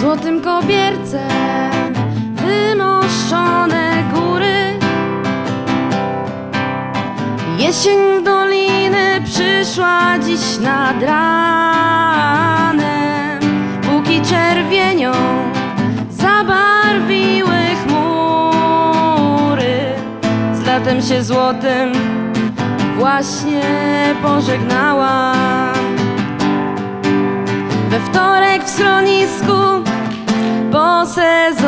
złotym kobiercem wymoszczone góry. Jesień doliny przyszła dziś nad ranem, póki czerwienią zabarwiły chmury. Z latem się złotym właśnie pożegnałam. We wtorek w schronisku po sezonie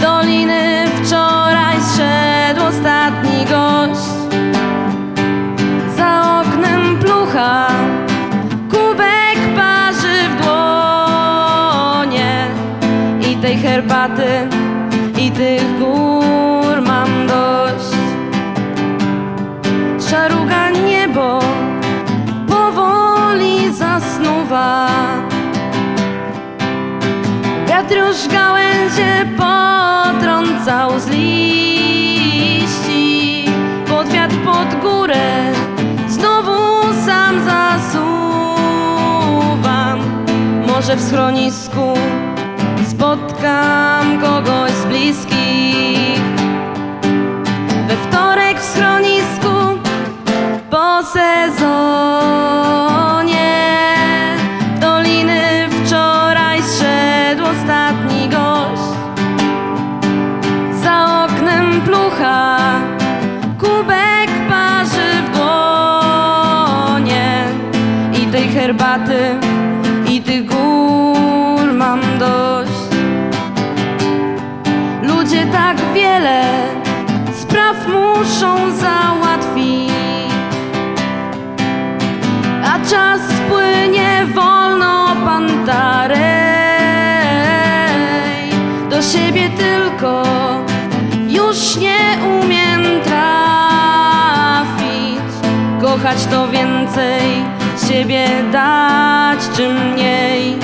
doliny wczoraj zszedł ostatni gość. Za oknem plucha kubek parzy w dłonie i tej herbaty i tych gór mam dość. Szaruga niebo powoli zasnuwa. Już gałęzie potrącał z liści. Pod wiatr, pod górę znowu sam zasuwam. Może w schronisku spotkam kogoś z bliskich. We wtorek w schronisku po sezonie plucha kubek parzy w dłonie i tej herbaty i tych gór mam dość. Ludzie tak wiele spraw muszą załatwić, a czas płynie wolno pantarej. Do siebie tylko Kochać to więcej, siebie dać czy mniej.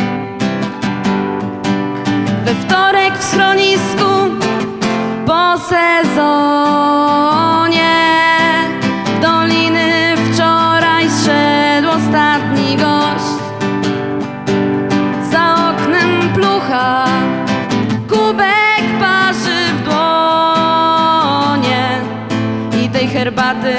We wtorek w schronisku po sezonie doliny wczoraj zszedł ostatni gość. Za oknem plucha kubek parzy w dłonie i tej herbaty